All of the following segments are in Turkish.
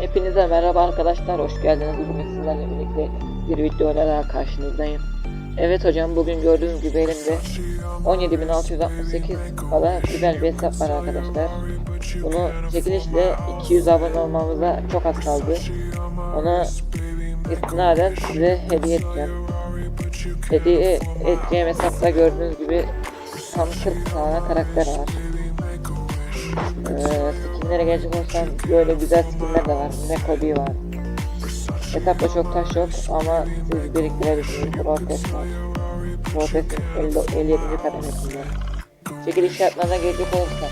Hepinize merhaba arkadaşlar, hoş geldiniz. Bugün sizlerle birlikte bir videoyla daha karşınızdayım. Evet hocam, bugün gördüğünüz gibi elimde 17.668 kadar güzel bir hesap var arkadaşlar. Bunu çekilişle 200 abone olmamıza çok az kaldı. Onu istinaden size hediye edeceğim. Hediye edeceğim hesapta gördüğünüz gibi tam 40 tane karakter var. Ee, skinlere gelecek olsam böyle güzel skinler de var. Mekodi var. Etapta çok taş yok ama siz biriktirebilirsiniz. Protest var. 50 57. kademesinde. Çekiliş şartlarına gelecek olursa.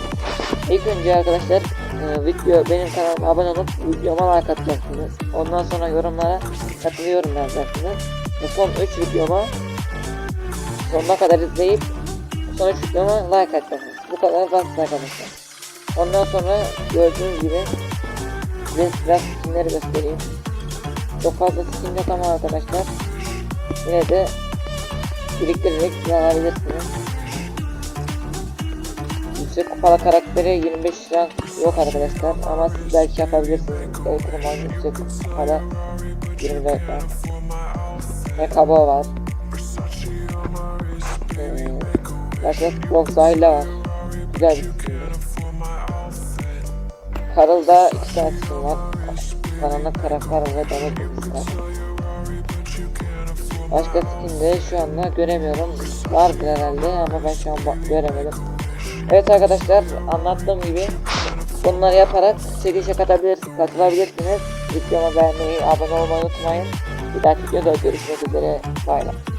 İlk önce arkadaşlar e, video benim kanalıma abone olup videoma like atacaksınız. Ondan sonra yorumlara katılıyorum yazacaksınız. Ve son 3 videoma sonuna kadar izleyip son 3 videoma like atacaksınız. Bu kadar basit arkadaşlar. Ondan sonra gördüğünüz gibi size biraz skinleri göstereyim. Çok fazla skin yok ama arkadaşlar yine de biriktirerek size alabilirsiniz. Yüksek kupalı karakteri 25 lira yok arkadaşlar ama siz belki yapabilirsiniz. El kurman yüksek kupada 24 var. Ve kaba var. Ee, başka Block Zahil'de var. Güzel bir skin. Karıl'da iki tane skin var. Karanlık karakter ve damar bilgisi var. Başka skin de şu anda göremiyorum. Vardır herhalde ama ben şu an göremedim. Evet arkadaşlar anlattığım gibi bunları yaparak çekişe katabilirsiniz, katılabilirsiniz. Videoma beğenmeyi, abone olmayı unutmayın. Bir dahaki videoda görüşmek üzere. Bay bay.